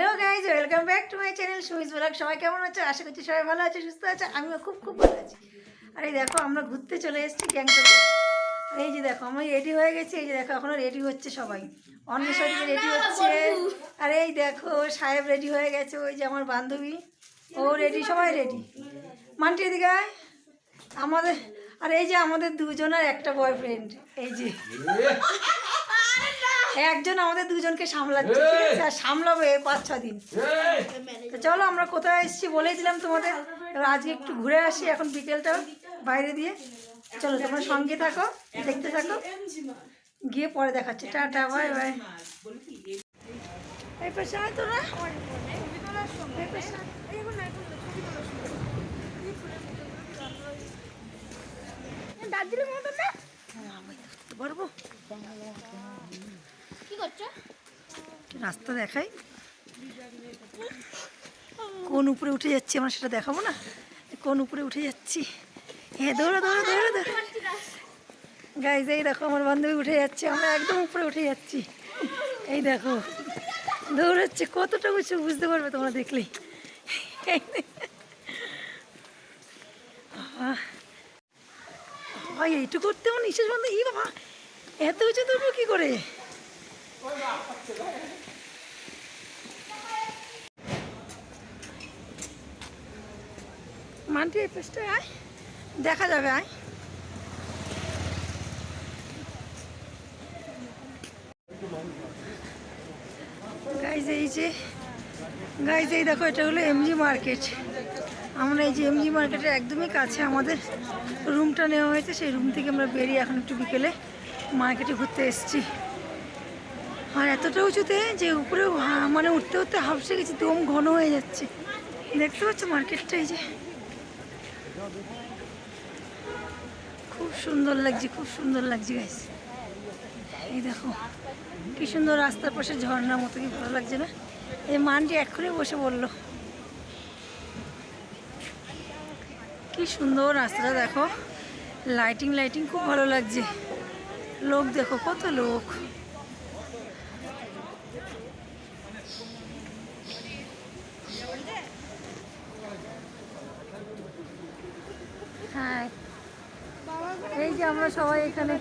Hello guys welcome back to my channel সুইজ blog. সবাই কেমন আছো? আশা করছি সবাই ভালো আছে সুস্থ আছে? আমিও খুব খুব ভালো আছি। আর এই দেখো আমরা ঘুরতে চলে এসেছি গ্যাংটকে। আর এই যে দেখো আমি রেডি হয়ে গেছি। এই যে দেখো এখনও রেডি হচ্ছে সবাই। অন্বেষণী রেডি হচ্ছে। আর এই দেখো সাহেব রেডি হয়ে গেছে ওই যে আমার বান্ধবী। ও রেডি সবাই রেডি মানটি এদিকে। আমাদের আর এই যে আমাদের দুজনের একটা বয়ফ্রেন্ড এই যে। একজন আমাদের দুজনকে সামলাচ্ছে ঠিক আছে? আর সামলাবে পাঁচ ছ দিন। তো চলো আমরা কোথায় এসেছি বলেই দিলাম তোমাদের। আজকে একটু ঘুরে আসি এখন বিকেলটা বাইরে দিয়ে। চলো তোমরা সঙ্গে থাকো দেখতে থাকো। গিয়ে পরে দেখাচ্ছে। Tata bye bye. এই পাশে আয় তোরা। এই পাশে দার্জিলিং মতো না? হ্যাঁ, পারব কি রাস্তা দেখাই। কোন উপরে উঠে যাচ্ছি আমরা সেটা দেখাবো না? কোন উপরে উঠে যাচ্ছি? হ্যাঁ দৌড়া দৌড়া দৌড়া দৌড়া গাইজ এই দেখো, আমার বান্ধবী উঠে যাচ্ছে, আমরা একদম উপরে উঠে যাচ্ছি। এই দেখো, দৌড়াচ্ছে, কতটা উঁচু বুঝতে পারবে তোমরা দেখলেই। এই দেখো। আহ। ভাই, এইটুকু করতে আমার নিঃশ্বাস বন্ধ। ই বাবা, এত উঁচু তুলবো কি করে? মানটি এই পেস্টে আয়। দেখা যাবে, আয়। গাইজ এই যে গাইজ এই দেখো, এটা হলো এমজি মার্কেট আমরা এই যে এমজি মার্কেটের একদমই কাছে আমাদের রুমটা নেওয়া হয়েছে। সেই রুম থেকে আমরা বেরিয়ে এখন একটু বিকেলে মার্কেটে ঘুরতে এসেছি। আর এতটা উঁচুতে যে উপরে মানে উঠতে উঠতে হাফসে গেছি, দম ঘন হয়ে যাচ্ছে। দেখতে পাচ্ছ মার্কেটটা এই যে? খুব সুন্দর লাগছে, খুব সুন্দর লাগছে গাইস এই দেখো, কি সুন্দর রাস্তার পাশে ঝর্ণার মতো, কি ভালো লাগছে না? এই মানটি এক্ষুনি বসে বলল কি সুন্দর রাস্তাটা, দেখো। লাইটিং লাইটিং খুব ভালো লাগছে। লোক দেখো, কত লোক। হ্যাঁ। এই যে আমরা সবাই এখানে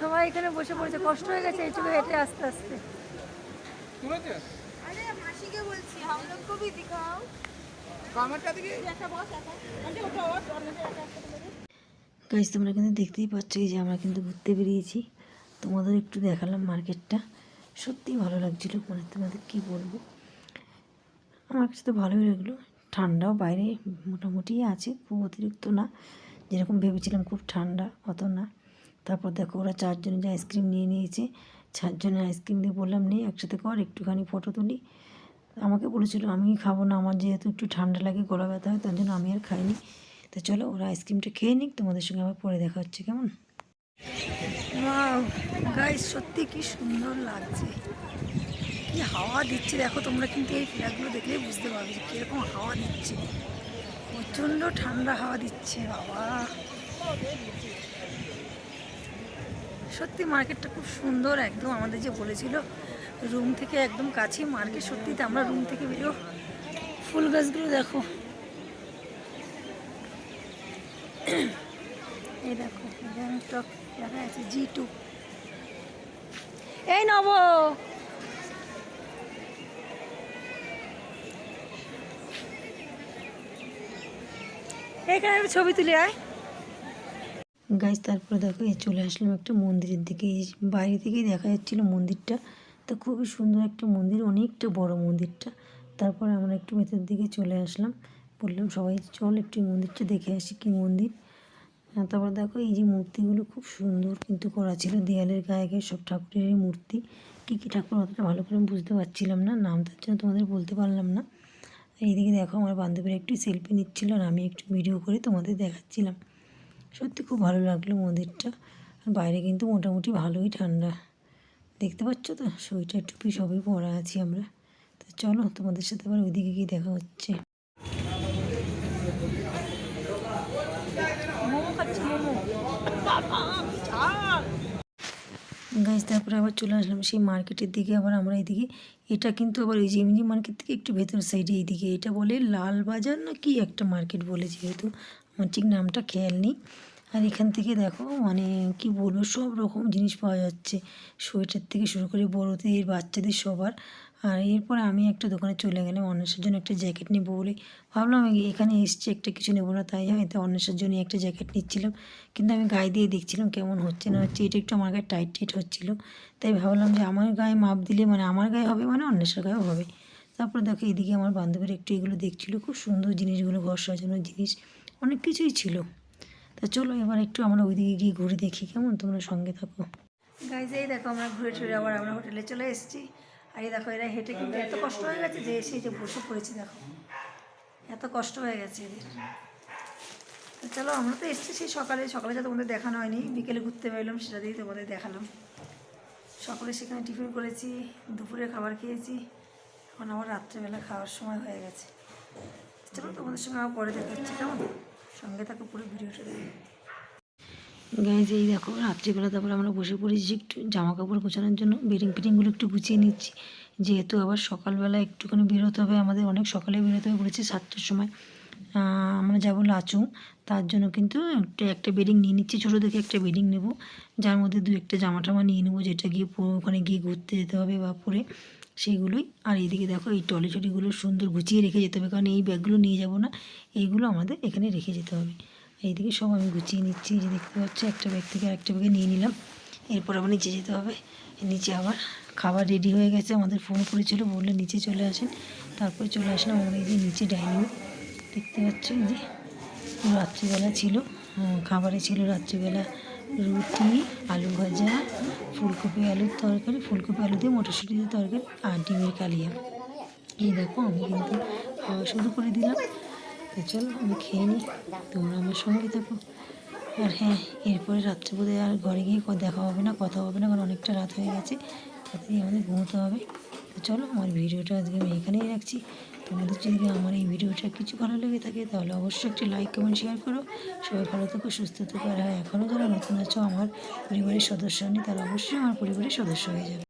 সবাই এখানে বসে পড়েছে কষ্ট হয়ে গেছে এইটুকু হেঁটে আস্তে আস্তে। কাজ তোমরা কিন্তু দেখতেই পাচ্ছ যে আমরা কিন্তু ঘুরতে বেরিয়েছি। তোমাদের একটু দেখালাম মার্কেটটা। সত্যি ভালো লাগছিল। মানে তোমাদের কি বলব? আমার কাছে তো ভালোই লাগল। ঠান্ডাও বাইরে মোটামুটি আছে, খুব অতিরিক্ত না। যেরকম ভেবেছিলাম খুব ঠান্ডা, অত না। তারপর দেখো ওরা চারজনে যে আইসক্রিম নিয়ে নিয়েছে চারজনে আইসক্রিম দিয়ে বললাম নেই একসাথে কর, একটুখানি ফটো তুলি। আমাকে বলেছিল, আমি খাব না, আমার যেহেতু একটু ঠান্ডা লাগে, গলা ব্যথা হয়, তার জন্য আমি আর খাইনি। তো চলো, ওরা আইসক্রিমটা খেয়ে নিক, তোমাদের সঙ্গে আবার পরে দেখা হচ্ছে, কেমন? গাইস সত্যি কি সুন্দর লাগছে। কি হাওয়া দিচ্ছে? দেখো তোমরা কিন্তু এই ফ্ল্যাগগুলো দেখলেই বুঝতে পারবে যে কীরকম হাওয়া দিচ্ছে। প্রচণ্ড ঠান্ডা হাওয়া দিচ্ছে, বাবা। সত্যি মার্কেটটা খুব সুন্দর, একদম আমাদের যে বলেছিল, রুম থেকে একদম কাছে মার্কেট। সত্যিতে আমরা রুম থেকে বেরো ফুল গাছগুলো দেখো। এই দেখো গ্যাংটক দেখা যাচ্ছে জি টু। এই নব! এখানে একটা ছবি তুলে আয়। গাইজ তারপরে দেখো এই চলে আসলাম একটা মন্দিরের দিকে। এই বাইরে থেকেই দেখা যাচ্ছিল মন্দিরটা। তো খুবই সুন্দর একটা মন্দির, অনেকটা বড় মন্দিরটা। তারপরে আমরা একটু ভেতর দিকে চলে আসলাম। বললাম, সবাই চল একটু মন্দিরটা দেখে আসি কি মন্দির? তারপর দেখো, এই যে মূর্তিগুলো খুব সুন্দর কিন্তু করা ছিল। দেয়ালের গায়ে গায়ে সব ঠাকুরেরই মূর্তি। কী কী ঠাকুর, অতটা ভালো করে বুঝতে পারছিলাম না। নাম তার জন্য তোমাদের বলতে পারলাম না। এইদিকে দেখো আমার বান্ধবীরা একটু সেলফি নিচ্ছিল আর আমি একটু ভিডিও করে তোমাদের দেখাচ্ছিলাম। সত্যি খুব ভালো লাগল মন্দিরটা। আর বাইরে কিন্তু মোটামুটি ভালোই ঠান্ডা। দেখতে পাচ্ছ তো? সোয়েটার টুপি সবই পরা আছি আমরা। তো চলো তোমাদের সাথে আবার ওইদিকে গিয়ে দেখা হচ্ছে। মোমো খাচ্ছি? মোমো গাছ, তারপরে আবার চলে আসলাম সেই মার্কেটের দিকে, আবার আমরা এইদিকে। এটা কিন্তু আবার ওই জিমজি মার্কেট থেকে একটু ভেতর সাইডে এইদিকে। এটা বলে লাল বাজার না কি একটা মার্কেট বলে যেহেতু, আমার ঠিক নামটা খেয়াল নেই। আর এখান থেকে দেখো মানে কি বলব, সব রকম জিনিস পাওয়া যাচ্ছে। সোয়েটার থেকে শুরু করে বড়োদের, বাচ্চাদের সবার। আর এরপর আমি একটা দোকানে চলে গেলাম অন্বেষার জন্য একটা জ্যাকেট নেব বলে। ভাবলাম এখানে এসছি, একটা কিছু নেব না। তাই আমি তো অন্বেষার জন্য একটা জ্যাকেট নিচ্ছিলাম। কিন্তু আমি গায়ে দিয়ে দেখছিলাম কেমন হচ্ছে না হচ্ছে, এটা একটু আমার গায়ে টাইট টাইট হচ্ছিল। তাই ভাবলাম যে আমার গায়ে মাপ দিলে মানে আমার গায়ে হবে মানে অন্বেষার গায়েও হবে। তারপরে দেখো এদিকে আমার বান্ধবীর একটু এগুলো দেখছিলো, খুব সুন্দর জিনিসগুলো, ঘর সাজানোর জিনিস, অনেক কিছুই ছিল। তা চলো এবার একটু আমরা ওইদিকে গিয়ে ঘুরে দেখি, কেমন তোমরা সঙ্গে থাকো। গাইজ এই দেখো আমরা ঘুরে টুরে আবার আমরা হোটেলে চলে এসেছি। আর এই দেখো, এরা হেঁটে কিন্তু এত কষ্ট হয়ে গেছে যে এসে যে বসে পড়েছি, দেখো। এত কষ্ট হয়ে গেছে এদের। তো চলো, আমরা তো এসেছি সেই সকালে। সকালে যা তোমাদের দেখানো হয়নি। বিকেলে ঘুরতে বেরোলাম, সেটা দিয়েই তোমাদের দেখালাম। সকালে সেখানে টিফিন করেছি, দুপুরে খাবার খেয়েছি। এখন আবার রাত্রেবেলা খাওয়ার সময় হয়ে গেছে। চলো, তোমাদের সঙ্গে আবার পরে দেখা হচ্ছে কেমন? সঙ্গে থাকো পুরো ভিডিওটা দেখো। গাইজ এই দেখো, রাত্রিবেলা তারপর আমরা বসে পড়েছি একটু জামা কাপড় গোছানোর জন্য। বেডিং ফিটিংগুলো একটু গুছিয়ে নিচ্ছি। যেহেতু আবার সকালবেলা একটুখানি বেরোতে হবে, আমাদের অনেক সকালে বেরোতে হবে বলেছে সাতটার সময়। আমরা যাব লাচু। তার জন্য কিন্তু একটা একটা বেডিং নিয়ে নিচ্ছি, ছোটো দেখে একটা বেডিং নেব। যার মধ্যে দু একটা জামা টামা নিয়ে নেব, যেটা গিয়ে ওখানে গিয়ে ঘুরতে যেতে হবে বা পরে সেইগুলোই আর এইদিকে দেখো, এই টলি সুন্দর গুছিয়ে রেখে যেতে হবে, কারণ এই ব্যাগগুলো নিয়ে যাব না, এইগুলো আমাদের এখানে রেখে যেতে হবে। এইদিকে সব আমি গুছিয়ে নিচ্ছি যে দেখতে পাচ্ছি, একটা ব্যাগ থেকে আরেকটা ব্যাগে নিয়ে নিলাম। এরপর আবার নিচে যেতে হবে। নিচে আবার খাবার রেডি হয়ে গেছে, আমাদের ফোন করেছিল, বললে নিচে চলে আসেন। তারপরে চলে আসলাম আমরা এই যে নিচে ডাইনিং দেখতে পাচ্ছ যে রাত্রিবেলা ছিল খাবারে ছিল রাত্রিবেলা রুটি, আলু ভাজা, ফুলকপি আলুর তরকারি, ফুলকপি আলু দিয়ে মটরশুঁটি দিয়ে তরকারি আর ডিমের কালিয়া। এই দেখো, আমি কিন্তু খাওয়া শুরু করে দিলাম। তো চলো, আমি খেয়ে নিই, তোমরা আমার সঙ্গে থাকো। আর হ্যাঁ এরপরে রাত্রে বোধহয় আর ঘরে গিয়ে দেখা হবে না, কথা হবে না, কারণ অনেকটা রাত হয়ে গেছে তাড়াতাড়ি আমাদের ঘুমোতে হবে। তো চলো, আমার ভিডিওটা আজকে আমি এখানেই রাখছি। তোমাদের যদি আমার এই ভিডিওটা কিছু ভালো লেগে থাকে, তাহলে অবশ্যই একটি লাইক কমেন্ট শেয়ার করো। সবাই ভালো থেকো, সুস্থ থেকো, আর হ্যাঁ এখনও যারা নতুন আছো, আমার পরিবারের সদস্য নেই তারা অবশ্যই আমার পরিবারের সদস্য হয়ে যাবে।